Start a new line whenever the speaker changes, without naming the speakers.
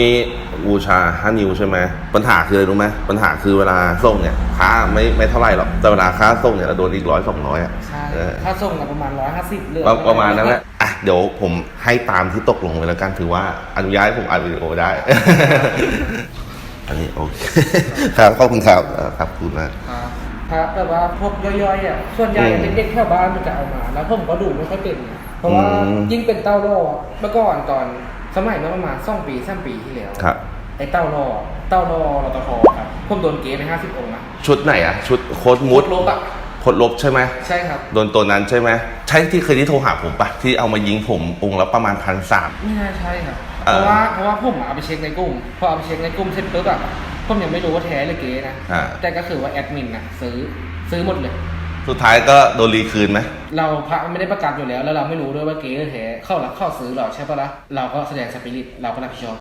นี่บูชาห้านิ้วใช่ไหมปัญหาคืออะไรรู้ไหมปัญหาคือเวลาส่งเนี่ยค่าไม่ไม่เท่าไหร่หรอกแต่เวลาค่าส่งเนี่ยเราโดนอีกร้อยสองร้อยอะ
ใช่
เออ
ถ้าส่งกันประมาณร้อยห้าสิบเรือ
ประประมาณนั้นแหละอะเดี๋ยวผมให้ตามที่ตกลงไปแล้วกันถือว่าอนุญาตให้ผมอัดวิดีโอได้ อันนี้โอเคครับขอบคุณครับเอ่อครับขอบคุณมาก
ครับครับแต่ว่าพวกย่อยๆอะส่วนใหญ่
อืม
เด็กๆแถวบ้านมันจะเอามา แล้วผมก็ดูไม่ค่อยเป็นเพราะว่า
อืม
ยิ่งเป็นเต้าโล่อะเมื่อก่อนตอน สมัยเมื่อประมาณสองปีสามปีที่แล้ว
ครับ
ไอ้เต้าโล่อะเต้าโล่รตทครับผมโดนเกณฑ์ไปห้าสิบองค์นะ
ชุดไหนอะ ชุดโค้ดมุด
ลบอะ
โค้ดลบใช่ไหม
ใช่ครับ
โดนตัวนั้นใช่ไหมใช่ที่เคยที่โทรหาผมปะที่เอามายิงผมองค์ละประมาณพันสาม
ไม่น่าใช่ครับ
เอ
เพ
อ
ราะว่าเพราะว่าผมอะเอาไปเช็คในกลุ่มพอเอาไปเช็คในกลุ่มเสร็จปุ๊บอะผมยังไม่รู้ว่าแท้หรือเก๊นะ
อ่า
แต่ก็คือว่าแอดมินนะซื้อซื้อหมดเลย
สุดท้ายก็โดนรีคืนไหม
เราพระไม่ได้ประกันอยู่แล้ว แล้วเราไม่รู้ด้วยว่าเก๊หรือแท้เข้าหรักเข้าซื้อหรอใช่ปะล่ะเราก็แสดงสปิริตเราก็รับผิดชอบ